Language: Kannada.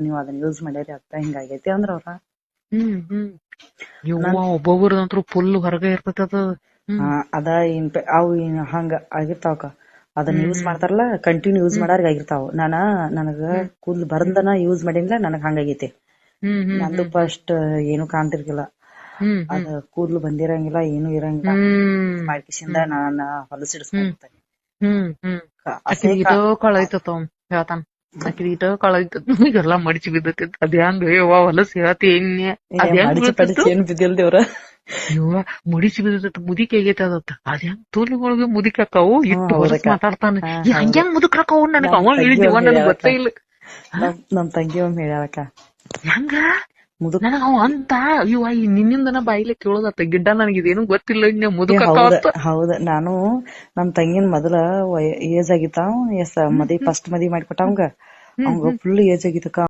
ನೀವ್ ಅದನ್ನ ಯೂಸ್ ಮಾಡ್ಯಾರಿ ಅತ್ತ ಹಿಂಗಾಗೈತಿ ಅಂದ್ರ ಅವ್ರ. ಹ್ಮ್ ಹ್ಮ್. ಯವ್ವ ಒಬ್ಬೊಬ್ರದಂತ್ರು ಫುಲ್ ಹೊರಗೆ ಇರ್ತೈತಿ ಅದು. ಅದ ಅವು ಹಂಗ ಆಗಿರ್ತಾವಕ ಅದನ್ನ ಯೂಸ್ ಮಾಡ್ತಾರಲ್ಲ ಕಂಟಿನ್ಯೂ ಯೂಸ್ ಮಾಡಾರ್ಗ ಆಗಿರ್ತಾವ. ನಾನ ನನಗ ಕೂದ್ಲು ಬರಂದನ ಯೂಸ್ ಮಾಡಿಲ್ಲ ನನಗ್ ಹಂಗಾಗೈತಿ. ನಂದು ಫಸ್ಟ್ ಏನು ಕಾಣ್ತಿರ್ಗಿಲ್ಲ ಅದ ಕೂದ್ಲು ಬಂದಿರಂಗಿಲ್ಲ ಏನು ಇರಂಗಿಲ್ಲ. ಮಾಡ್ಕಿಸಿಂದ ನಾನ ಹೊಲಸಿಡಿಸ್ಕೊಂಡ್ತೇನೆ ಹ್ಮ್. ಹ್ಮ್ ಹ್ಮ್. ಇಟ ಕಳೈತತ ಹೇಳ್ತಾನ. ಆಕಿದ ಇಟ ಕಳೈತತ್ ಈಗೆಲ್ಲಾ ಮಡಿಚಿ ಬಿದ್ದೈತಿ ಅದ್ ಹೆಂಗ್ ಯವ್ವ ಹೊಲಸ್ ಹೇಳ್ತಿ ಎಣ್ಣೆ. ಅದ್ ಹೆಂಗ್ ಏನ್ ಬಿದ್ದಿಲ್ದೇವ್ರ ಯವ್ವ ಮಡಿಚಿ ಬಿದ್ದೈತಿ ಮುದಿಕೆ ಆಗೈತೆ ಅದತ್ತ. ಅದ್ ಹೆಂಗ್ ತೋಲಿಗೊಳಗೆ ಮುದಿಕೆ ಆಕಾವು ಇಟ್ಟು ಹೊಲಸ್ ಹೌದಕ್ಕ. ಹೆಂಗ್ ಹಾ, ಈ ಹಂಗ್ಯಾಂಗ್ ಮುದುಕ್ ಆಕಾವು ನನಗ? ಅವ ತಂಗಿ ನನಗ್. ಗೊತ್ತೇ ಇಲ್ಲ. ನಮ್ ತಂಗಿ ಒಮ್ಮೆ ಹೇಳ್ಯಾಳಕ್ಕ ಹೆಂಗ? ಮುದುಕ್ ನನಗ ಅವ ಅಂತ ಇವ ಈ ನಿನ್ನಿಂದನ ಬಾಯಿಲೆ ಕೇಳೋದತ್ತ. ಗಿಡ್ಡ ನನಗ್ ಇದೇನು ಗೊತ್ತಿಲ್ಲ ಇನ್ನ ಮುದುಕ ಹೌದ ಹೌದ. ನಾನು ನಮ್ ತಂಗಿನ ಮೊದಲ ಏಜ್ ಆಗಿತ್ತ ಎಸ್ ಮದಿ ಫಸ್ಟ್ ಮದಿ ಮಾಡಿಕೊಟ್ಟ ಅವಂಗ. ಅವಂಗ ಫುಲ್ ಏಜ್ ಆಗಿತ್ತಕ್ಕ.